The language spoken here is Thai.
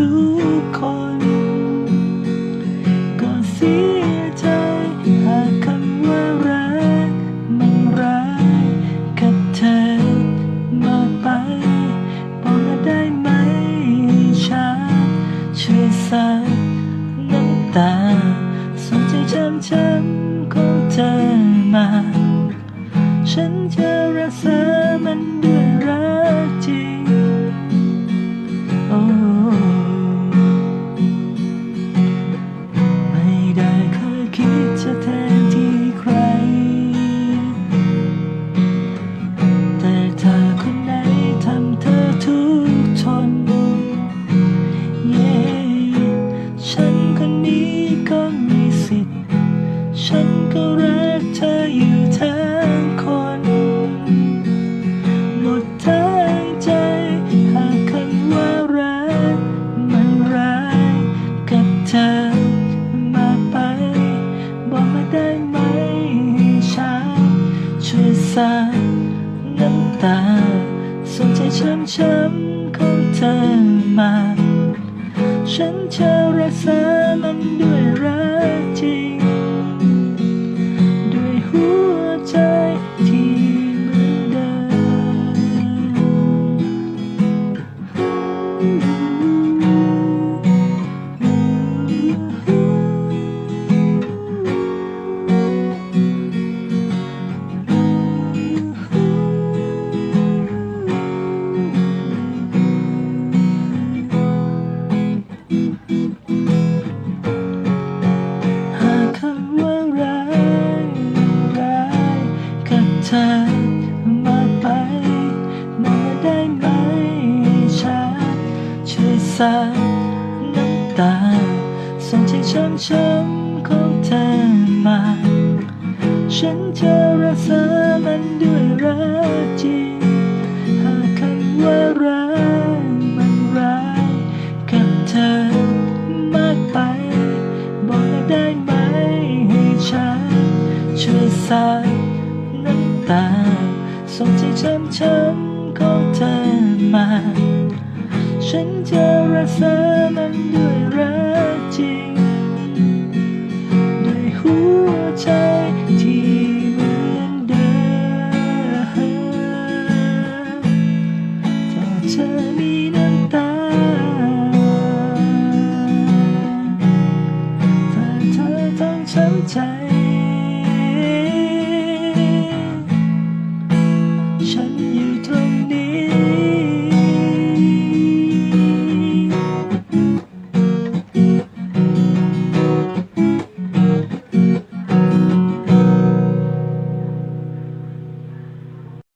ทุกคน ก็เสียใจหากคำว่ารักมันร้ายกับเธอมากไปบอกมาได้ไหมฉันช่วยซับน้ำตาสนใจช้ำช้ำของเธอมา ฉันจะรักษา ซาน้ำตาส่งใจช้ำๆของเธอมา ฉันจะรักษามันด้วยรัก ซับน้ำตา ส่งใจช้ำๆของเธอมา ฉันจะรักษามันด้วยรักจริงหากคำว่ารักมันร้ายกับเธอมากไป บอกได้ไหมให้ฉันช่วยซับน้ำตา ส่งใจช้ำๆของเธอมา ฉันจะรักษามันด้วยรักจริง ด้วยหัวใจที่เหมือนเดิมถ้าเธอมีน้ำตา ถ้าเธอต้องช้ำใจ